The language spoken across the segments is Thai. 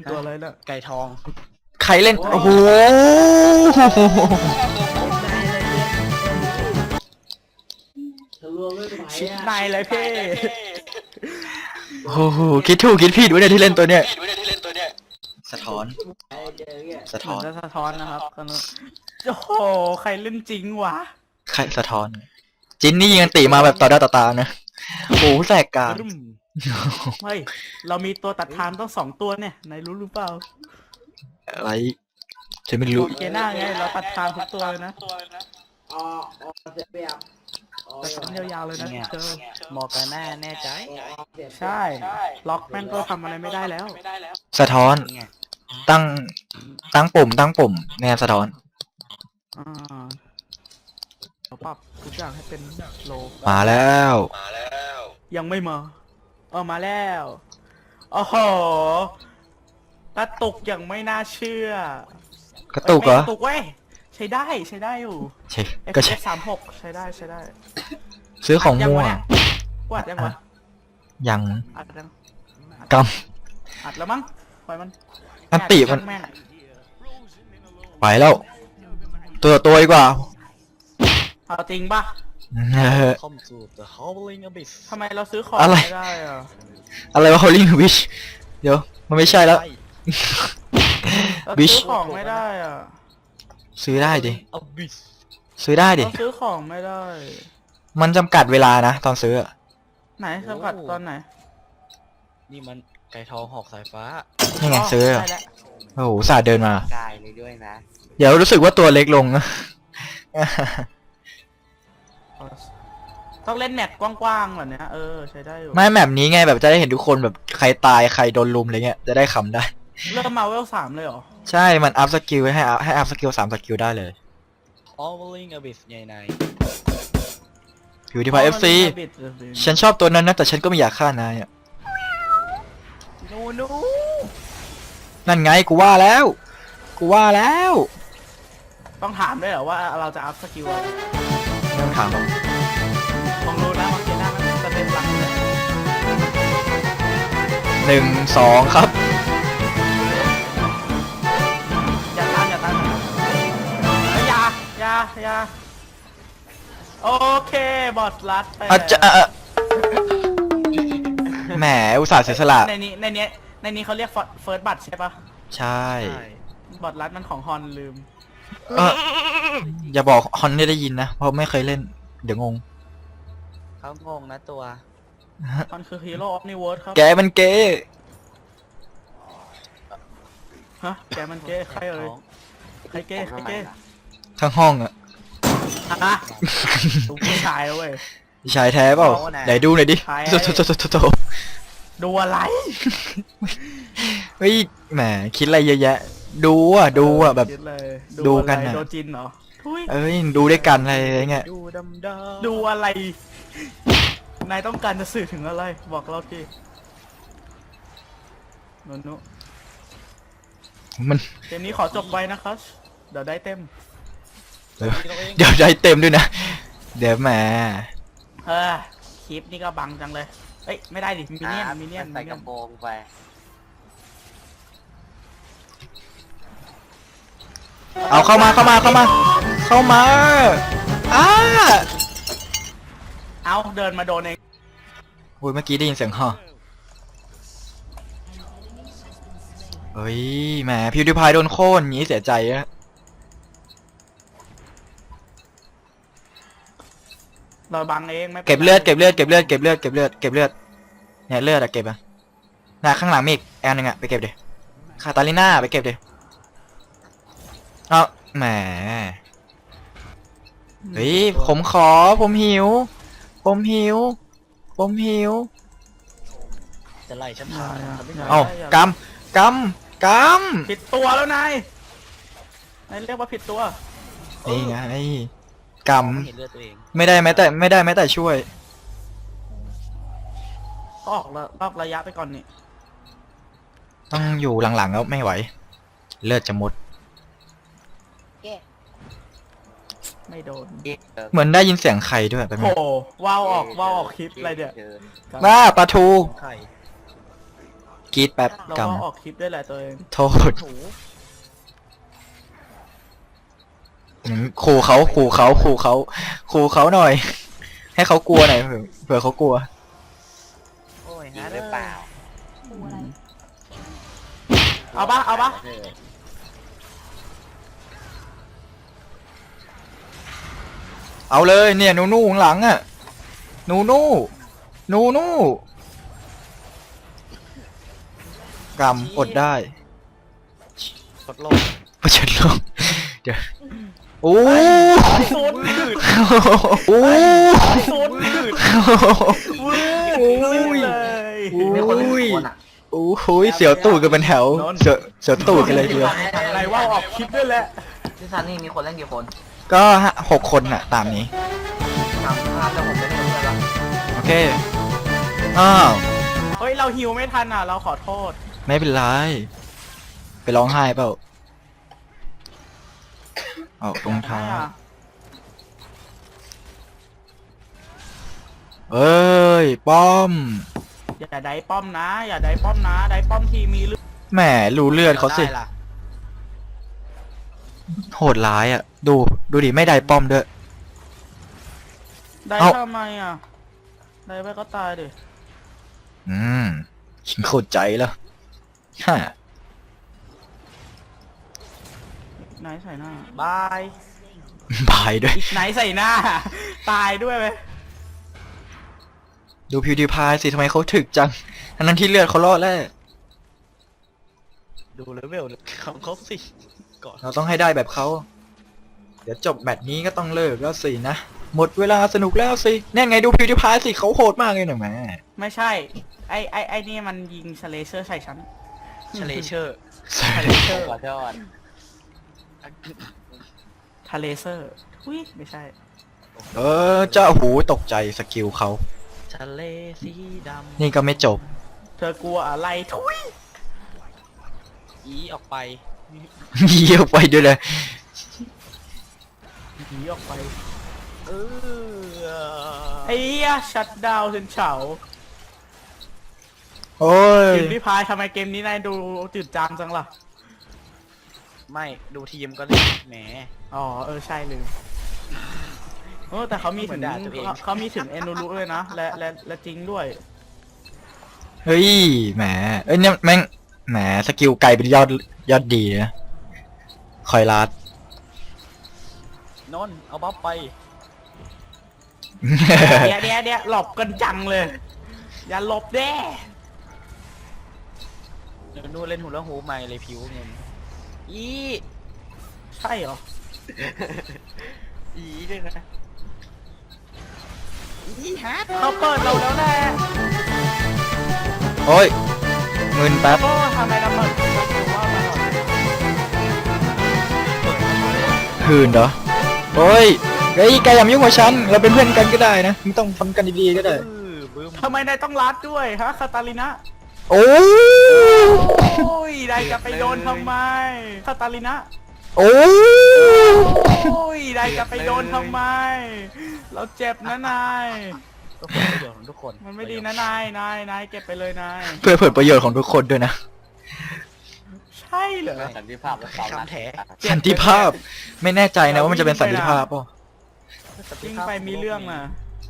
เล่นตัวอะไรน่ะ ไก่ทอง ใครเล่น โอ้โหชิดในเลยพี่โอ้โห คิดถูกคิดผิดวะเนี่ยที่เล่นตัวเนี้ย สะท้อนสะเหท้มืออนนจะสะท้อนนะครับตอนนั้นโอ้โห ใครเล่นจริงวะใครสะท้อน จินนี่ยิงกันตีมาแบบต่อหน้าต่อตานะ โอ้โหแสกกลาง รึม เฮ้ย เรามีตัวตัดทางต้องสองตัวเนี่ยนายรู้หรือเปล่าอะไรฉันไม่รู้ เกน่าไง เราตัดทางทุกตัวเลยนะอ๋ออ๋อเสียเปรียบอ๋อตัดทางยาวๆเลยนะเนี่ยเจอมอร์กาน่าแน่ใจอ๋อเสียเปรียบใช่ ล็อกแม่งก็ทำอะไรไม่ได้แล้ว สะท้อนไงตั้ง ตั้งปุ่ม ตั้งปุ่ม แนวสะท้อนอ่าเราปรับทุกอย่างให้เป็นโล มาแล้ว ยังไม่มา เออมาแล้วโอ้โหกระตุกอย่างไม่น่าเชื่อกระตุกเหรอ ไม่กระตุกเว้ยใช้ได้ใช้ได้อยู่ ใช่ F ก็ใช่สามหกใช้ได้ใช้ได้ซื้อของยังมั่ววะเนี่ยกวาดยังวะยังอัดยังกอัดแล้วมั้งปล่อยมันำอันติมันแม่งไปแล้ว ตัวต่อตัวดีกว่าเอาจริงปะ เออคอมสู่ The Howling Abyss ทำไมเราซื้อของอะไร ไม่ได้อะอะไรวะ Holy Wish เดี๋ยว มันไม่ใช่แล้ว เรา Wish ซื้อของไม่ได้อะซื้อได้ดิ Abyss ซื้อได้ดิ เราซื้อของไม่ได้ มันจำกัดเวลานะ ตอนซื้ออะไหนจำกัดตอนไหนนี่มันไก่ทองหอกสายฟ้า นี่ไงซื้ออะได้แล้วโอ้โหสาดเดินมา กายเลยด้วยนะ เดี๋ยวรู้สึกว่าตัวเล็กลงนะ ต้องเล่นแมตช์กว้างๆแบบเนี้ยเออใช้ได้อยู่ไม่แบบนี้ไงแบบจะได้เห็นทุกคนแบบใครตายใครโดนลุมอะไรเงี้ยจะได้ขำได้ เริ่มมาเวลสามเลยเหรอ ใช่มันอัพสกิลให้อัพให้อัพสกิลสามสกิลได้เลย Howling Abyss ใหญ่ในอยู่ที่พายเอฟซีฉันชอบตัวนั้นนะแต่ฉันก็ไม่อยากฆ่านายอะนูนูนั่นไงกูว่าแล้ว กูว่าแล้ว ต้องถามด้วยเหรอว่าเราจะอัพสกิลอะไรไม่ ต้องถามหรอกลองดูนะบางทีหน้ามันจะเต็มหลังเลยหนึ่งสองครับ อย่าต้านอย่าต้านเฮ้ยอย่าอย่าอย่าโอเคบอสลัดไปอาจจะแหมอุตส่าห์เสียสละ ในนี้ในนี้ในนี้เขาเรียกเฟิร์สบัตใช่ปะใช่ บอสลัดมันของฮอนลืม เออ อย่าบอกฮอนนี่ได้ยินนะ เพราะไม่เคยเล่น เดี๋ยวงง เขางงนะตัวฮอนคือฮีโร่ออฟนิเวิร์สครับ แกมันเกย์ฮะ แกมันเก้ใครเอ่ยใครเก้ใครเก้ทั้งห้องอะฮะดูผู้ชายแล้วเว้ย ชายแท้เปล่าเอาน่ะ ไหนดูหน่อยดิใช่โถโถโถโถโถโถดูอะไร เฮ้ยแหมคิดอะไรเยอะแยะ ดูอะดูอะแบบ คิเลยดูกันอะไรน่ะโดจินเหรอ ทุยเอ้ยดูด้วยกันอะไรอย่างเงี้ยดูดำดำดูอะไร นายต้องการจะสื่อถึงอะไร บอกเราทีนนุมันเกมนี้ขอจบไว้นะครับ เดี๋ยวได้เต็มเดี๋ยวใจเต็มด้วยนะ เดี๋ยวแหมเออคลิปนี่ก็บังจังเลย เอ้ยไม่ได้ดิมิเนียนมิเนียนใส่กระโปรงไปเอาเข้ามาเข้ามาเข้ามา เข้ามาอ้าเอาเดินมาโดนเองโอ้ยเมื่อกี้ได้ยินเสียงฮ่อเฮ้ยแหมพิวดิพายโดนโค่นงี้เสียใจอะเราบังเองไม่ป็นไรเก็บเลือดเก็บเลือดเก็บเลือดเก็บเลือดเก็บเลือดเก็บเลือดเนี่ยเลือดอะเก็บอะน่ะข้างหลังมีอีกอันหนึ่งอะไปเก็บดิคาตาลิน่าไปเก็บดิเอาแหม เฮ้ยผมขอ ผมหิว ผมหิว ผมหิว จะไล่ฉันอย่าผ่านอย่าทำไม่อย่าได้เอ้ากำกำกผิดตัวแล้วนายนายเรียกว่าผิดตัวำนี่ไงกไม่เห็นเลือดตัวเองำไม่ได้แม้แต่ไม่ได้แม้แต่ช่วย ก็ออกละรอบระยะไปก่อนนี่ต้องอยู่หลังๆแล้วไม่ไหว เลือดจะหมด ไม่โดนเหมือนได้ยินเสียงใครด้วยไปบโอ้นึงว้าวออกว้าวออกคลิปอะไรเนี่ยบ้าปลาทูไข่กรีดแป๊บเรากก็ออกคลิปด้วยแหละตัวเองำโทษอืมขู่เขาขู่เขาขู่เขาขู่เขาหน่อย ให้เขากลัวหน่อยเผื่อเผื่อเขากลัว โอ้ยฮะหรือเปล่า เอาปะเอาปะ เอาเลยเนี่ยหนูนู่ข้างหลังอะหนูนู่หนูนู่กำอดได้กดลงประชันลงเดี๋ยวโอ้ศูนย์มืดโอ้ศูนย์มืดโอ้วืดยเลยมีคนเล่นกี่คนอะโอ้โหเสียวตูดกันเป็นแถวเสียวเสียวตูดกันเลยทีเดียวอะไรว่าออกคลิปด้วยแหละ ที่ซันนี่มีคนเล่นกี่คน ก็ห้าหกคนน่ะตามนี้ทำภาพแต่ผมเล่นกับเพื่อนละโอเคอ้าวเฮ้ย เราฮิวไม่ทันอะ เราขอโทษ ไม่เป็นไร ไปร้องไห้เปล่าเอาตรงเท้าไม่อะเอ้ย ป้อม อย่าได้ป้อมนะ อย่าได้ป้อมนะ ได้ป้อมทีมีเลือดแหมรู้เลือดเขาสิได้ล่ะโหดร้ายอะ ดู ดูดิไม่ได้ป้อมด้วยได้เอ้า ทำไมอะ ได้ไปก็ตายดิ อืมฉันเข้าใจแล้วฮ่าไหนใส่หน้า บาย บายด้วย อีกไหนใส่หน้า ตายด้วยไหมดูพิวดิพายสิทำไมเขาถึกจังทั้งนั้นที่เลือดเขารอดแล้ว ดูเลเวลของเขาสิก่อนเราต้องให้ได้แบบเขา เดี๋ยวจบแมตช์นี้ก็ต้องเลิกแล้วสินะ หมดเวลาสนุกแล้วสิแน่ไงดูพิวดิพายสิเขาโหดมากเลยนะแหม่ไม่ใช่ ไอไอไอนี่มันยิงสเลเซอร์ใส่ฉันเชเลเชอร์ทะเลเซอร์ขอโทษทะเลเซอร์ทุยไม่ใช่ เออเจ้าหูตกใจสกิลเขาทะเลสีดนี่ก็ไม่จบ เธอกลัวอะไรทุยำอีออกไป เยี่ยวไปด้วยเลย หนีออกไป เออไอ้เหี้ยชัดดาวน์จนเฉาโอ้ยเกมที่พายทำไมเกมนี้นายดูจืดจางจังล่ะ ไม่ดูทีมก็เล่นแหม อ๋อ เออ ใช่ลืมเออแต่เขามีถึงเหมือนด่าตัวเองเขาเขามีถึงเอนูรุเลยนะ และและและจริงด้วย เฮ้ยแหมเอ้ยเนี่ยแม่งแหมสกิลไกลเป็นยอดยอดดีนะคอยรัด นนท์เอาบัฟไป เดี๋ยวเดี๋ยวเดี๋ยวหลบกันจังเลย อย่าหลบแด้เดี๋ยวนู่นเล่นหูแล้วหูใหม่เลยผิวเงินอีใช่เหรอ อีด้วยนะอีฮะเขาเปิดเราแล้วแหละโอ้ยมึนแป๊บ โอ้ทำไมเราเปิดเราดูว่ามันหรอคืนเหรอ โอ้ยเฮ้ยแกอย่ามายุ่งกับฉัน เราเป็นเพื่อนกันก็ได้นะไม่ต้องทำกันดีๆก็ได้เออบึ้มทำไมนายต้องรัดด้วยฮะคาตาลินะ โอ้ยโอ้ยนายจะไปโดนทำไมคาตาลินะ โอ้ยโอ้ยนายจะไปโดนทำไม เราเจ็บนะนายก็ผลประโยชน์ของทุกคนมันไม่ดีนะนาย นาย นายเก็บไปเลยนาย เพื่อผลประโยชน์ของทุกคนด้วยนะ ใช่เหรอ สันติภาพและสาวรัก คำแถสันติภาพ ไม่แน่ใจนะว่ามันจะเป็นสันติภาพป่ะยิ่งไปมีเรื่องนะ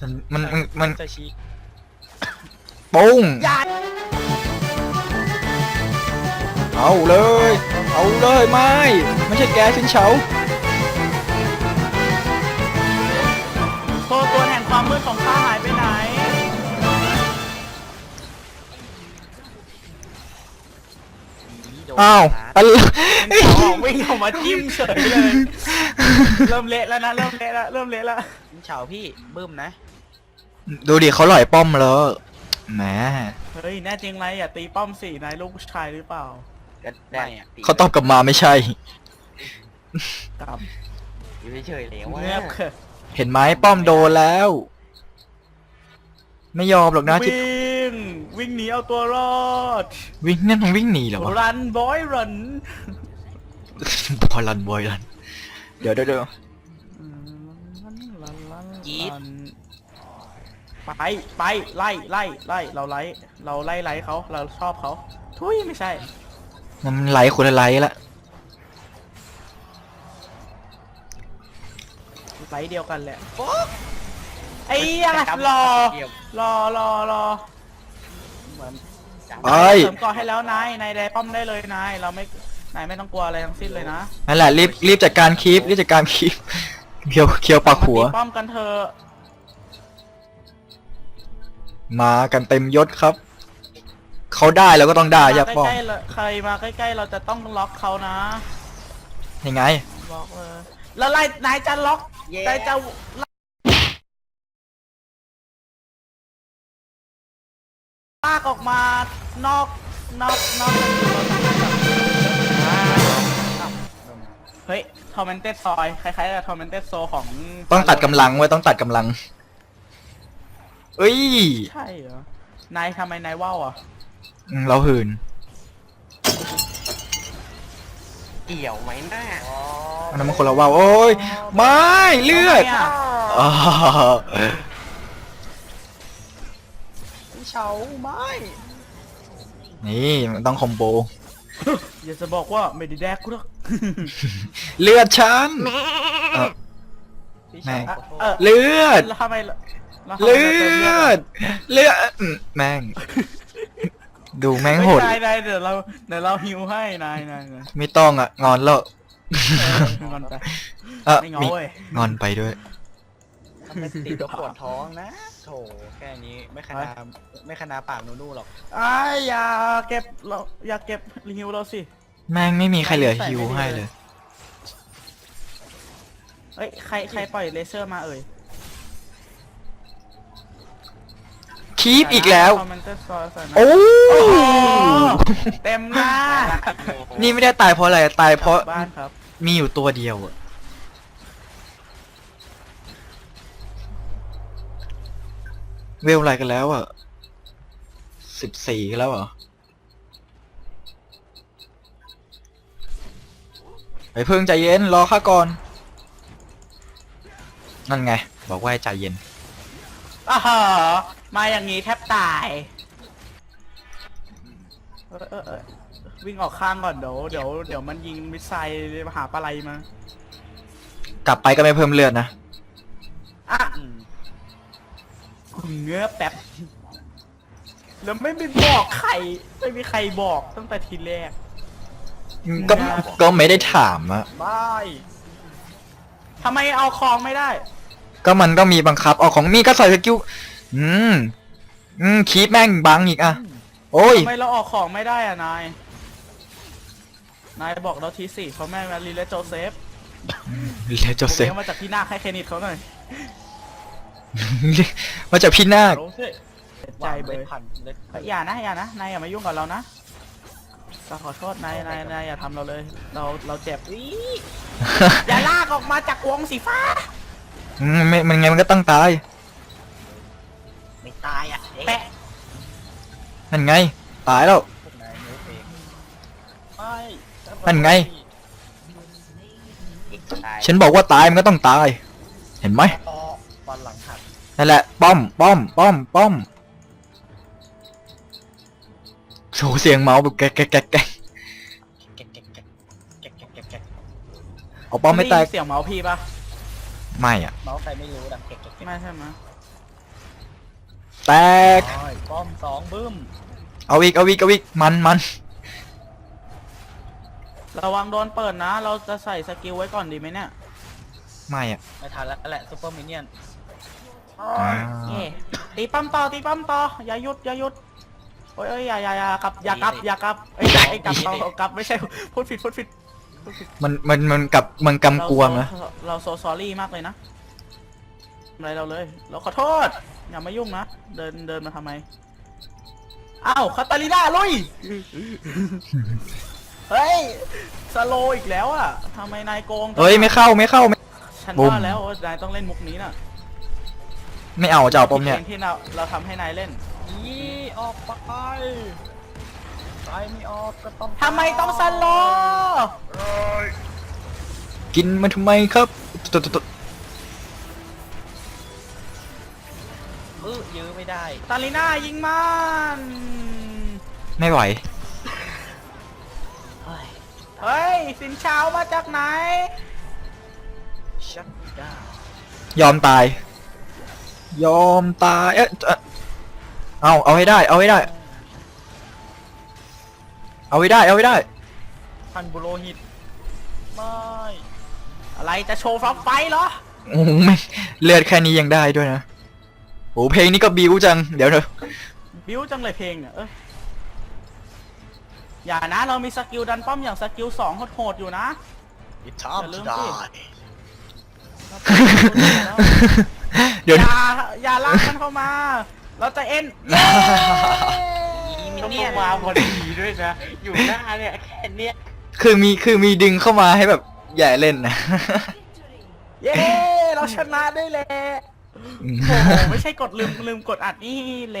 สันมันมันมันจะชี้ปุ้งอย่าเอาเลย เอาเลยไม่ไม่ใช่แกสินเฉา อีโดนอ้าวหาอะไรออกวิ่งออกมาจิ้มเฉยเลย เริ่มเละแล้วนะ เริ่มเละแล้วเริ่มเละแล้วเฉาพี่บึ้มนะ ดูดิเขาหล่อยป้อมแล้วแหมเฮ้ย แน่จริงไรอย่าตีป้อมสี่นายลูกผู้ชายหรือเปล่าไม่อะเขาตอบกลับมาไม่ใช่กลับอยู่เฉยๆแล้วเงียบเถอะเห็นไหมป้อมโดนแล้ว ไม่ยอมหรอกนะที่วิ่ง วิ่งหนีเอาตัวรอด วิ่งนั่นมันวิ่งหนีเหรอวะรันบอยรันบอยลันบอยลันเดี๋ยวเดี๋ยวเดี๋ยวไปไปไล่ไล่ไล่เราไล่เราไล่ไล่เขาเราชอบเขาทุยไม่ใช่ มันไหลคนละไหลละไล่เดียวกันแหละไอ้ยังร อเกี่ยวรอรอรอเหมือนจังไอ้เสริมก่อนให้แล้วนายนายได้ป้อมได้เลยนายเราไม่นายไม่ต้องกลัวอะไรทั้งสิ้นเลยนะนั่นแหละรีบรีบจัดการคลิปรีบจัดการคลิปเคียวเคียวปากหัว มาตีป้อมกันเถอะมากันเต็มยศครับ เขาได้แล้วก็ต้องได้อย่าใกป้องล้ๆเลยใครมาใกล้ๆเราจะต้องล็อกเขานะยังไงล็อกเลยแล้วไล่นายจะล็อกนายจะ ลากออกมานอกนอกนอกเฮ้ยทอมเมนเตสซอยคล้ายๆกับทอมเมนเตสโซของต้องตัดกำลังไว้ต้องตัดกำลัง เอ้ยใช่เหรอนายทำไมนายว่าวอะอืมเราหืนเกี่ยวไหมหน้าอันนั้นมันคนละว่าวโอ้ยไม่เลือดทำไมะอ๋อพี่ เฉาไม่นี่มันต้องคอมโบ อย่าจะบอกว่าไม่ได้แดกกูหรอกเลือดฉันเอ่อพี่แม่เฉาง ขอโทษเออเลือด แล้วทำไมแล้วทำไมเลืราอด เลือดอืมแม่ง ดูแม่งเติมโหเลือดดไม่ได้นายเดี๋ยวเราเดี๋ยวเราฮิวให้นายนายนายไม่ต้องอะ งอนแล้วเอองอนไปเออไม่งอมีเว้ย งอนไปด้วย ทำเป็นติดปวดท้องนะ โถแค่นี้ไม่ขนาไม่ขนาปากหนูนู่หรอกอ้ายอย่าเก็บเราอย่าเก็บฮิวเราสิ แม่งไม่มีใครเหลือฮิวให้เลย เอ้ยใครใครปล่อยเลเซอร์มาเอ่ยคีปอีกแล้ว คอมเมนเตอร์ซอยใส่นะโอ้โอ้โหเต็มหน้านี่ไม่ได้ตายเพราะอะไร ตายเพราะบ้านครับ มีอยู่ตัวเดียวอะ เวลอะไรกันแล้วอะสิบสี่กันแล้วเหรอไปเพิ่งใจเย็น รอข้าก่อน นั่นไง บอกว่าให้ใจเย็นอ้าวมาอย่างนี้แทบตายเออเออเออวิ่งออกข้างก่อนเดี๋ยวเดี๋ยวเดี๋ยวมันยิงมิสไซล์มาหาปลาไหลมากลับไปก็ไม่เพิ่มเลือดนะ อะอืมคุณ เงื้อแป๊บ แล้วไม่ไปบอกใคร ไม่มีใครบอกตั้งแต่ทีแรก ก็ก็ไม่ได้ถามอะบายทำไมเอาคลองไม่ได้ ก็มันก็มีบังคับเอาของมีก็ใส่สกิลอืมอืมคีปแม่งบังอีกอะโอ้ย ทำไมเราออกของไม่ได้อะนาย นายบอกเราทีสี่เขาแม่มารีและโจเซฟเรียกโจผมเซเรีฟยกมาจากที่หน้าให้เครดิตเขาหน่อย มาจากพี่นาครู้สิเสียใจวางเบเล็ยดพันเล็ดเฮ้ยอย่านะอย่านะนายอย่ามายุ่งกับเรานะเราขอโทษนายนายนายอย่าทำเราเลย เราเราเจ็บอย่าลากออกมาจากวงสีฟ้าอืมไม่มันไงมันก็ต้องตาย ไม่ตายอะแปะนั่นไง ตายแล้วพวกนายมูฟเองไม่นั่นไงตายฉันบอกว่าตายมันก็ต้องตาย เห็นไหม นั่นแหละ ป้อม ป้อม ป้อม ป้อม โชว์เสียงเมาส์แบบแก๊กแก๊กแก๊กแก๊กแก๊กแก๊กแก๊กแก๊กแก๊กแก๊กแก๊กเอาป้อมไม่แตก ด้ยินเสียงเมาส์พี่ปะไม่อะเมาส์ใครไม่รู้ดังแก๊กแก๊กแก๊กไม่ใช่ไหมยแตก โอ้ยป้อมสองบึ้มเอาอีก เอาอีก เอาอีก มันมัน ระวังโดนเปิดนะ เราจะใส่สกิลไว้ก่อนดีไหมเนี่ย ไม่อะไม่ทันแล้วแหละซูเปอร์มินเนี่ยน อ่าเย่ตีปั๊มต่อตีปั๊มต่ออย่าหยุดอย่าหยุดโอ้ยเอ้ยอย่าอย่าอย่ากลับอย่ากลับอย่ากลับเอ้ยไอ้กลับเขาเขากลับไม่ใช่พูดผิดพูดผิดพูดผิดมันมันมันกับมันกำกวมนะเราเราโซซอรี่มากเลยนะทำอะไรเราเลย เราขอโทษ อย่ามายุ่งนะ เดินเดินมาทำไมอ้าวคาตาลิน่าลุยเฮ้ยสโลว์อีกแล้วอะทำไมนายโกงจังเฮ้ยไม่เข้าไม่เข้าไม่ ฉันบุ้มว่าแล้วว่านายต้องเล่นมุกนี้น่ะ ไม่เอาจะเอาป้อมเนี่ยพลงที่เราเราทำให้นายเล่นยี่ออกไปไปไม่ออกก็ต้องทำไมต้องสโลว์กินมันทำไมครับตุ๊ดตุ๊ดตุ๊ดเออยืได้ตาลีน่ายิงมันไม่ไหว เฮ้ยเฮ้ย สินเช้ามาจากไหนชัดได้ยอมตาย ยอมตายเอ๊ะเอ๊ะเอาเอาให้ได้ เอาให้ได้ เอาให้ได้ เอาให้ได้ พันบุโรหิต ไม่ อะไรจะโชว์ฟล็อกไฟเหรอโอ้โหไม่เลือดแค่นี้ยังได้ด้วยนะโอ้เพลงนี้ก็บิวจัง เดี๋ยวเถอะบิ้วจังเลยเพลงเนี่ยเอ้ยอย่านะเรามีสกิลดันป้อมอย่างสกิลสองโหดๆอยู่นะอิทามอย่าลืมได้สิเราเป็นคนดีแล้ว เดี๋ยว อย่าอย่าลากมันเข้ามา เราจะเอ็นเย้ต้องลงมาพอดีด้วยนะ อยู่หน้าเนี่ยแค่เนี้ยคือมีคือมีดึงเข้ามาให้แบบใหญ่เล่นนะ เย้เราชนะได้เลยอืมโอ้โหไม่ใช่กดลืมลืมกดอัดนี่เร็ว